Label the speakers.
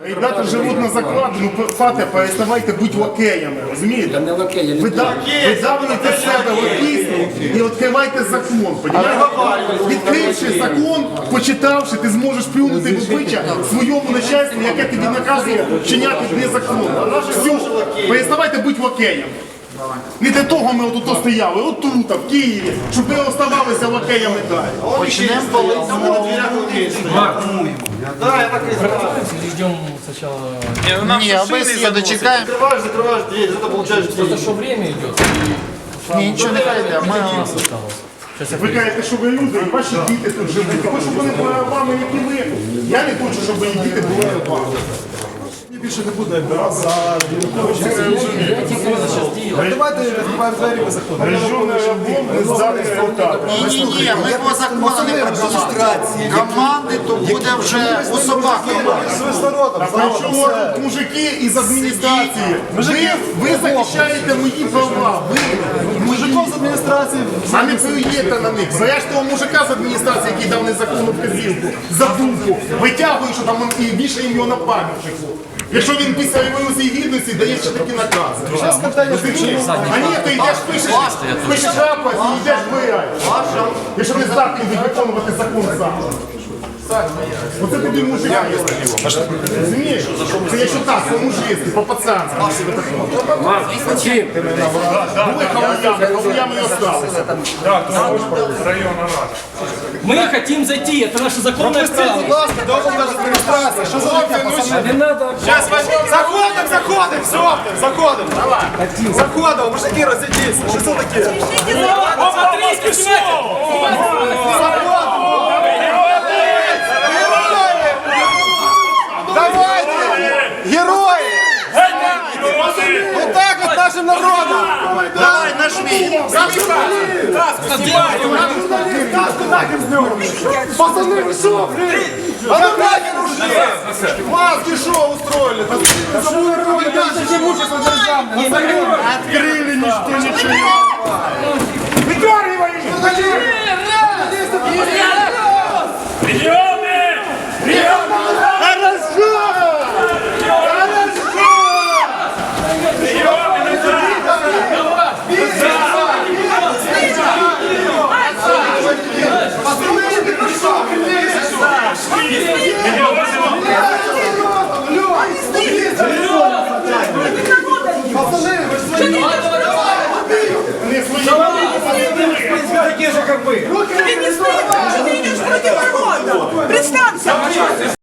Speaker 1: Ребята живуть на закладу, ну фате, переставайте будь лакеями, розумієте?
Speaker 2: Не лакей,
Speaker 1: Ви да- ви давите себе лакейство і відкривайте закон, понімаєте? Відкривши закон, почитавши, ти зможеш плюнути в обличчя своєму начальству, яке тобі наказує вчиняти незаконно. Все, переставайте бути лакеями. Не для того ми отут стояли, отут, в Києві, щоб ви оставалися лакеями далі.
Speaker 3: Почнемо палити
Speaker 4: Или ждем сначала...
Speaker 3: Ні, ми я дочекаємо.
Speaker 5: Закрываешь, закрываешь дверь, это получаешь
Speaker 4: Просто что время идет.
Speaker 3: Ні, нічого не йде. Ми
Speaker 1: Ви кажете, що ви люди, і ваші діти тут живуть. Я хочу, щоб вони були вами, як і ви. Я не хочу, щоб мої діти були вами. Більше не буде
Speaker 6: Давайте відкриваємо двері без закону.
Speaker 1: Режимний альбом не здатний результати.
Speaker 3: ні, ні, ні, ми по закону не команди. Команди то буде вже у собак команда.
Speaker 6: Ви з
Speaker 1: тут мужики із адміністрації. Ви, ви захищаєте мої права. Ви,
Speaker 6: Мужиков з адміністрації.
Speaker 1: а не плюєте на них. Береш того мужика з адміністрації, який дав незаконну вказівку, за думку, витягуєш що там і вішаємо його на пам'ятнику. Якщо він після революції гідності дає ще такі накази. А ні, ти йдеш пишеш, пишеш рапорт і йдеш виграти. Якщо не здатний виконувати закон сам. Оце тобі мужик є. Розумієш? Це якщо так, по-мужицьки, по-пацанськи. Були хаваями, хаваями і осталися.
Speaker 4: Мы хотим зайти, это наше законное
Speaker 6: Будь
Speaker 4: право.
Speaker 6: ласка, до адміністрації. Що за таке, пацани?
Speaker 4: Не надо.
Speaker 6: Заходимо, заходимо, все, заходимо. Заходимо, мужики, розійдіться. Що це таке?
Speaker 4: Посмотрите,
Speaker 6: Давайте! Отак от нашим народом!
Speaker 3: Давай, нажми.
Speaker 6: Каску нахер з нього! Пацани, ви що, блін? А ну нахер ушли! Маски що устроили? Забули руки, дальше имущество державное!
Speaker 1: Открыли, ничто ничего не
Speaker 6: Выдергивай их! Пацаны, вы что?
Speaker 1: Не свої.
Speaker 6: Такие же, как вы!
Speaker 7: Ты